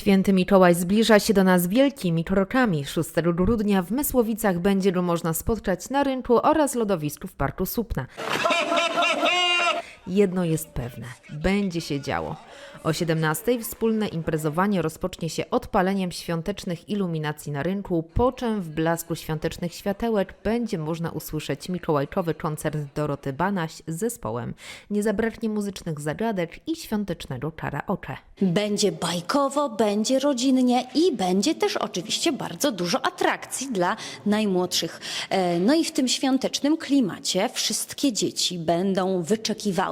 Święty Mikołaj zbliża się do nas wielkimi krokami. 6 grudnia w Mysłowicach będzie go można spotkać na rynku oraz lodowisku w Parku Supna. Jedno jest pewne, będzie się działo. O 17:00 wspólne imprezowanie rozpocznie się odpaleniem świątecznych iluminacji na rynku, po czym w blasku świątecznych światełek będzie można usłyszeć mikołajkowy koncert Doroty Banaś z zespołem. Nie zabraknie muzycznych zagadek i świątecznego karaoke. Będzie bajkowo, będzie rodzinnie i będzie też oczywiście bardzo dużo atrakcji dla najmłodszych. E, No i w tym świątecznym klimacie wszystkie dzieci będą wyczekiwały,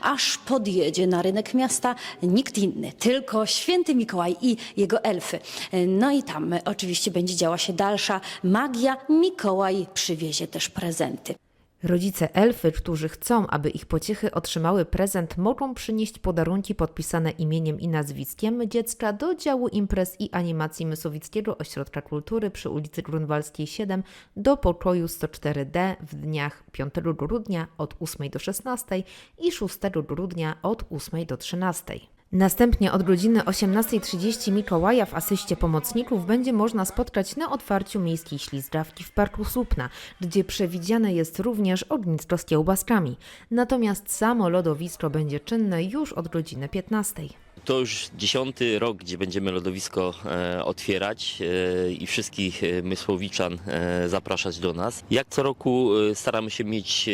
aż podjedzie na rynek miasta nikt inny, tylko święty Mikołaj i jego elfy. No i tam oczywiście będzie działa się dalsza magia. Mikołaj przywiezie też prezenty. Rodzice elfy, którzy chcą, aby ich pociechy otrzymały prezent, mogą przynieść podarunki podpisane imieniem i nazwiskiem dziecka do działu imprez i animacji Mysłowickiego Ośrodka Kultury przy ulicy Grunwaldzkiej 7 do pokoju 104D w dniach 5 grudnia od 8 do 16 i 6 grudnia od 8 do 13. Następnie od godziny 18.30 Mikołaja w asyście pomocników będzie można spotkać na otwarciu miejskiej ślizgawki w Parku Słupna, gdzie przewidziane jest również ognisko z kiełbaskami. Natomiast samo lodowisko będzie czynne już od godziny 15.00. To już dziesiąty rok, gdzie będziemy lodowisko e, otwierać e, i wszystkich e, mysłowiczan zapraszać do nas. Jak co roku staramy się mieć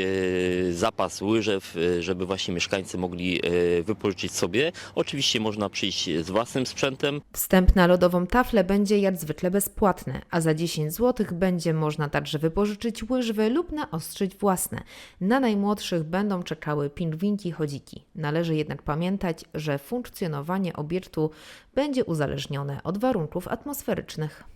zapas łyżew, żeby właśnie mieszkańcy mogli wypożyczyć sobie. Oczywiście można przyjść z własnym sprzętem, Wstęp na lodową taflę będzie jak zwykle bezpłatny, a za 10 zł będzie można także wypożyczyć łyżwy lub naostrzyć własne. Na najmłodszych będą czekały pingwinki chodziki. Należy jednak pamiętać, że funkcjonowanie obiektu będzie uzależnione od warunków atmosferycznych.